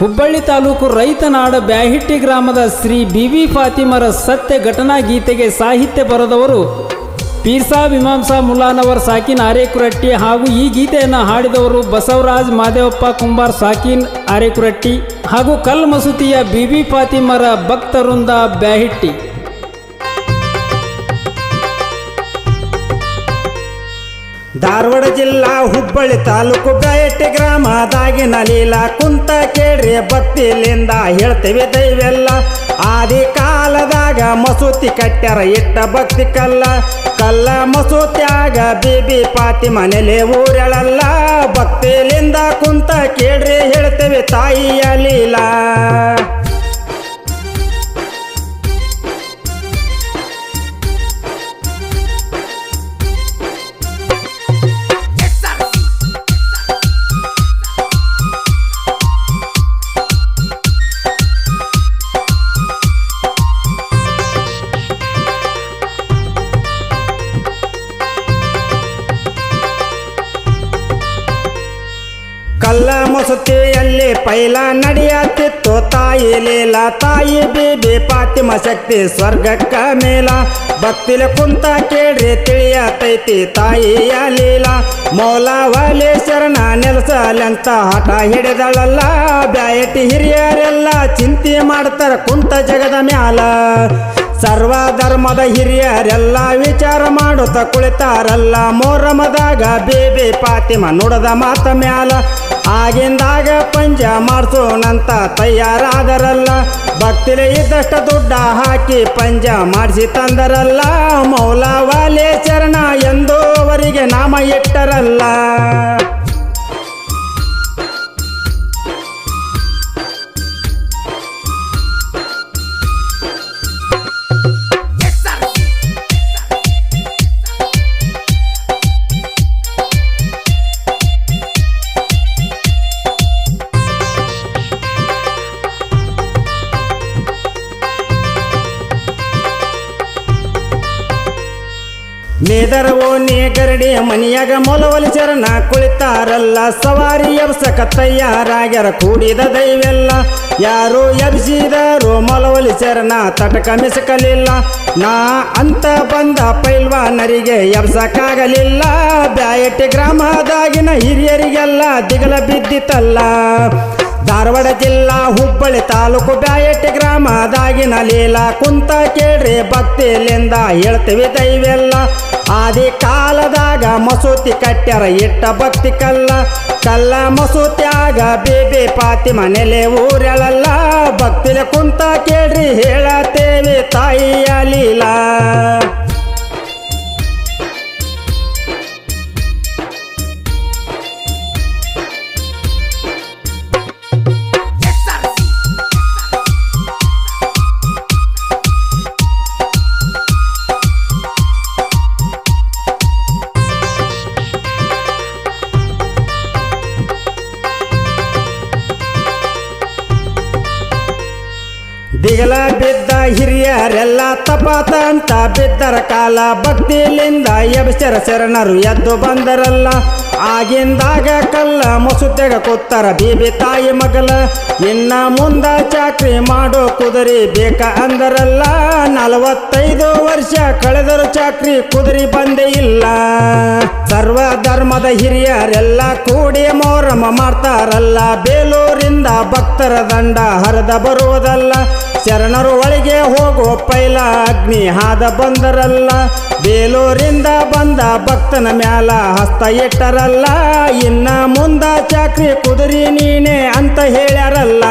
ಹುಬ್ಬಳ್ಳಿ ತಾಲೂಕು ರೈತನಾಡ ಬ್ಯಾಹಿಟ್ಟಿ ಗ್ರಾಮದ Shri B V ಫಾತಿಮರ ಸತ್ಯ ಘಟನಾ ಗೀತೆಗೆ ಸಾಹಿತ್ಯ ಬರೆದವರು ಪೀರ್ಸಾ ಮೀಮಾಂಸಾ ಮುಲಾನವರ್, ಸಾಕಿನ್ ಆರೇಕುರಟ್ಟಿ ಹಾಗೂ ಈ ಗೀತೆಯನ್ನು ಹಾಡಿದವರು ಬಸವರಾಜ್ ಮಾದೇವಪ್ಪ, ಕುಂಬಾರ್ ಸಾಕಿನ್ ಆರೇಕುರಟ್ಟಿ ಹಾಗೂ ಕಲ್ ಮಸೂತಿಯ ಬಿಬಿ ಫಾತಿಮರ ಭಕ್ತರುಂದ ಬ್ಯಾಹಿಟ್ಟಿ. ಧಾರವಾಡ ಜಿಲ್ಲಾ ಹುಬ್ಬಳ್ಳಿ ತಾಲೂಕು ಬೇಟೆ ಗ್ರಾಮದಾಗಿನ ಲೀಲಾ ಕುಂತ ಕೇಳ್ರಿ ಭಕ್ತಿಲಿಂದ ಹೇಳ್ತೇವೆ ದೈವೆಲ್ಲ. ಆದಿ ಕಾಲದಾಗ ಮಸೂತಿ ಕಟ್ಟ್ಯಾರ ಇಟ್ಟ ಭಕ್ತಿ ಕಲ್ಲ. ಕಲ್ಲ ಮಸೂತಿಯಾಗ ಬಿಬಿ ಪಾತಿ ಮನೇಲಿ ಊರಳಲ್ಲ. ಭಕ್ತಿಲಿಂದ ಕುಂತ ಕೇಳ್ರಿ ಹೇಳ್ತೇವೆ ತಾಯಿಯ ಲೀಲಾ. ಮಸೂತಿಯಲ್ಲಿ ಪೈಲ ನಡೆಯತ್ತಿತ್ತು ತಾಯಿ ಲೀಲ ತಾಯಿ ಬೀಬಿ ಪಾತಿಮ ಶಕ್ತಿ ಸ್ವರ್ಗಕ್ಕ ಮೇಲ. ಭಕ್ತಿಲ ಕುಂತ ಕೇಳ್ರಿ ತಿಳಿಯತೈತಿ ತಾಯಿಯ ಲೀಲ. ಮೌಲವಾಲಿ ಶರಣ ನೆಲಸಲೆಂತ ಹಠ ಹಿಡಿದಳಲ್ಲ. ಬ್ಯಾಯಟಿ ಹಿರಿಯರೆಲ್ಲ ಚಿಂತೆ ಮಾಡ್ತಾರ ಕುಂತ ಜಗದ ಮ್ಯಾಲ. ಸರ್ವ ಧರ್ಮದ ಹಿರಿಯರೆಲ್ಲ ವಿಚಾರ ಮಾಡುತ್ತ ಕುಳಿತಾರಲ್ಲ. ಮೋರಮದಾಗ ಬೇಬಿ ಪಾತಿಮ ನುಡದ ಮಾತ ಮ್ಯಾಲ. ಆಗಿಂದಾಗ ಪಂಜ ಮಾಡಿಸೋಣಂತ ತಯಾರಾದರಲ್ಲ. ಭಕ್ತಿಲೆ ಇದ್ದಷ್ಟ ದುಡ್ಡ ಹಾಕಿ ಪಂಜ ಮಾಡಿಸಿ ತಂದರಲ್ಲ. ಮೌಲವಾಲೆ ಚರಣ ಎಂದು ಅವರಿಗೆ ನಾಮ ಇಟ್ಟರಲ್ಲ. ನೇದರ ನೇಗರಡಿಯ ಗರಡಿ ಮನಿಯಾಗ ಮೊಲವಲಿ ಚರಣ ಕುಳಿತಾರಲ್ಲ, ಸವಾರಿ ಎಬ್ಸಕ ತಯಾರಾಗ್ಯಾರ, ಕೂಡಿದ ದೈವೆಲ್ಲ. ಯಾರು ಎಬ್ಸಿದಾರೋ ಮೊಲವಲಿ ಚರಣ ತಟಕ ಮಿಸಕಲಿಲ್ಲ. ನಾ ಅಂತ ಬಂದ ಪೈಲ್ವಾ ನರಿಗೆ ಎಬ್ಸಕ್ಕಾಗಲಿಲ್ಲ ಬ್ಯಾಯಟ್ಟಿ ಗ್ರಾಮದಾಗಿನ ಹಿರಿಯರಿಗೆಲ್ಲ ದಿಗಲ ಬಿದ್ದಿತಲ್ಲ. ಧಾರವಾಡ ಜಿಲ್ಲಾ ಹುಬ್ಬಳ್ಳಿ ತಾಲೂಕು ಬ್ಯಾಯಟ್ಟಿ ಗ್ರಾಮದಾಗಿನ ಲೀಲಾ ಕುಂತ ಕೇಳ್ರಿ ಭಕ್ತಿಲಿಂದ ಹೇಳ್ತೀವಿ ದೈವೆಲ್ಲ. ಆದಿ ಕಾಲದಾಗ ಮಸೂತಿ ಕಟ್ಟ್ಯಾರ ಇಟ್ಟ ಭಕ್ತಿ ಕಲ್ಲ. ಕಲ್ಲ ಮಸೂತ್ಯಾಗ ಬೇಬಿ ಪಾತಿ ಮನೇಲೆ ಊರೆಳಲ್ಲ ಭಕ್ತಿಲೆ ಕುಂತ ಕೇಳ್ರಿ ಹೇಳತೇವಿ ತಾಯಿಯ ಲೀಲಾ. ದಿಗಲ ಬಿದ್ದ ಹಿರಿಯರೆಲ್ಲ ತಪಾತ ಅಂತ ಬಿದ್ದರ ಕಾಲ ಭಕ್ತಿಲಿಂದ ಎಬ್ಸರ ಶರಣರು ಎದ್ದು ಬಂದರಲ್ಲ. ಆಗಿಂದಾಗ ಕಲ್ಲ ಮಸುತೆಗ ಕೊತ್ತರ ಬೀಬಿ ತಾಯಿ ಮಗಲ ಇನ್ನ ಮುಂದ ಚಾಕ್ರಿ ಮಾಡೋ ಕುದುರೆ ಬೇಕ ಅಂದರಲ್ಲ. ನಲವತ್ತೈದು ವರ್ಷ ಕಳೆದರು ಚಾಕ್ರಿ ಕುದುರಿ ಬಂದೇ ಇಲ್ಲ. ಸರ್ವ ಧರ್ಮದ ಹಿರಿಯರೆಲ್ಲ ಕೂಡಿ ಮೋರಮ ಮಾಡ್ತಾರಲ್ಲ. ಬೇಲೂರಿಂದ ಭಕ್ತರ ದಂಡ ಹರಿದ ಬರುವುದಲ್ಲ. ಶರಣರು ಒಳಗೆ ಹೋಗೋ ಪೈಲ ಅಗ್ನಿ ಹಾದ ಬಂದರಲ್ಲ. ಬೇಲೂರಿಂದ ಬಂದ ಭಕ್ತನ ಮ್ಯಾಲ ಹಸ್ತ ಇಟ್ಟರಲ್ಲ. ಇನ್ನ ಮುಂದ ಚಾಕ್ರಿ ಕುದುರಿ ನೀನೆ ಅಂತ ಹೇಳ್ಯಾರಲ್ಲ.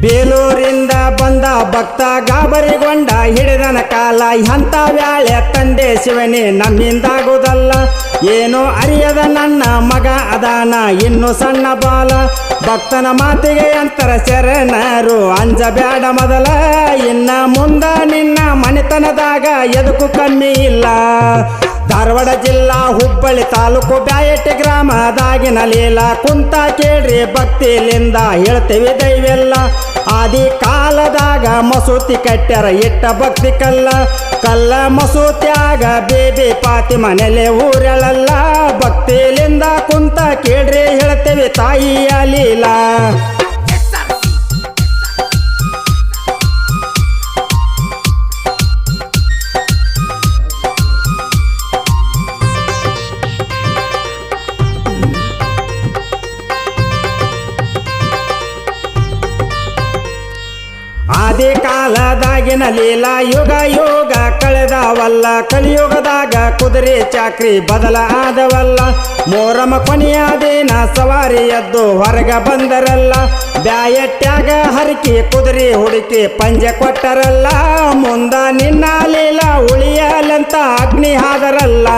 ಬೇಲೂರಿಂದ ಬಂದ ಭಕ್ತ ಗಾಬರಿಗೊಂಡ ಹಿಡಿದನ ಕಾಲ ಎಂಥ ವ್ಯಾಳೆ ತಂದೆ ಶಿವನೇ ನಮ್ಮಿಂದಾಗುವುದಲ್ಲ ಏನೋ ಅರಿಯದ ನನ್ನ ಮಗ ಅದಾನ, ಇನ್ನು ಸಣ್ಣ ಬಾಲ. ಭಕ್ತನ ಮಾತಿಗೆ ಅಂತರ ಶರಣರು ಅಂಜಬೇಡ ಮೊದಲ. ಇನ್ನ ಮುಂದ ನಿನ್ನ ಮನೆತನದಾಗ ಎದಕ್ಕೂ ಕಮ್ಮಿ ಇಲ್ಲ. ಧಾರವಾಡ ಜಿಲ್ಲಾ ಹುಬ್ಬಳ್ಳಿ ತಾಲೂಕು ಬ್ಯಾಯಟ್ಟಿ ಗ್ರಾಮದಾಗಿನ ಲೀಲ ಕುಂತ ಕೇಳ್ರಿ ಭಕ್ತಿಲಿಂದ ಹೇಳ್ತೇವೆ ದೈವೆಲ್ಲ. ಆದಿ ಕಾಲದಾಗ ಮಸೂತಿ ಕಟ್ಟ್ಯಾರ ಇಟ್ಟ ಭಕ್ತಿ ಕಲ್ಲ. ಕಲ್ಲ ಮಸೂತಿಯಾಗ ಬೇಬಿ ಪಾತಿ ಮನೆಲೆ ಊರಳಲ್ಲ ಭಕ್ತಿಲಿಂದ ಕುಂತ ಕೇಳ್ರಿ ಹೇಳ್ತೇವೆ ತಾಯಿಯ ಲೀಲಾ. ಕಾಲದಾಗಿನ ಲೀಲಾ ಯುಗ ಯೋಗ ಕಳೆದವಲ್ಲ, ಕಲಿಯುಗದಾಗ ಕುದುರೆ ಚಾಕ್ರಿ ಬದಲ ಆದವಲ್ಲ. ಮೋರಮ ಕೊನೆಯ ದಿನ ಸವಾರಿ ಎದ್ದು ಹೊರಗ ಬಂದರಲ್ಲ. ಬ್ಯಾಯಟ್ಯಾಗ ಹರಕಿ ಕುದುರೆ ಹುಡುಕಿ ಪಂಜ ಕೊಟ್ಟರಲ್ಲ. ಮುಂದ ನಿನ್ನ ಲೀಲಾ ಉಳಿಯಲಂತ ಅಗ್ನಿ ಹಾದರಲ್ಲ.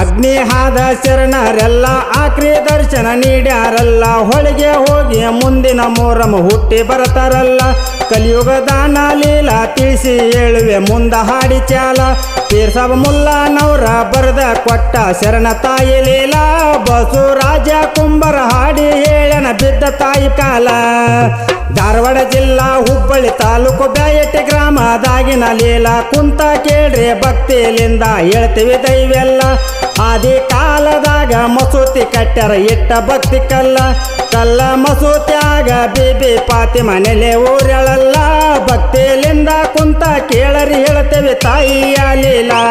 ಅಗ್ನಿ ಹಾದ ಶರಣರೆಲ್ಲ ಆಕ್ರಿ ದರ್ಶನ ನೀಡ್ಯಾರಲ್ಲ. ಹೊಳಿಗೆ ಹೋಗಿ ಮುಂದಿನ ಮೋರಮ ಹುಟ್ಟಿ ಬರತಾರಲ್ಲ. ಕಲಿಯುಗ ದಾನ ಲೀಲಾ ತಿಳಿಸಿ ಹೇಳುವೆ ಮುಂದ ಹಾಡಿ ಚಾಲ. ತೀರ್ಸವ ಮುಲ್ಲನವರ ಬರೆದ ಕೊಟ್ಟ ಶರಣ ತಾಯಿ ಲೀಲಾ. ಬಸು ರಾಜ ಕುಂಬರ ಹಾಡಿ ಹೇಳನ ಬಿದ್ದ ತಾಯಿ ಕಾಲ. ಧಾರವಾಡ ಜಿಲ್ಲಾ ಹುಬ್ಬಳ್ಳಿ ತಾಲೂಕು ಬ್ಯಾಯಟ್ಟಿ ಗ್ರಾಮದಾಗಿನ ಲೀಲಾ ಕುಂತ ಕೇಳ್ರಿ ಭಕ್ತಿಲಿಂದ ಹೇಳ್ತೀವಿ ದೈವೆಲ್ಲ. ಆದಿ ಕಾಲದಾಗ ಮಸೂತಿ ಕಟ್ಟ್ಯಾರ ಇಟ್ಟ ಭಕ್ತಿ ಕಲ್ಲ. ಕಲ್ಲ ಮಸೂತ್ಯಾಗ ಬೇಬೇ ಪಾತಿ ಮನೇಲೆ ಊರೆಳಲ್ಲ ಭಕ್ತಿಲಿಂದ ಕುಂತ ಕೇಳರಿ ಹೇಳ್ತೇವೆ ತಾಯಿಯ ಲೀಲಾ.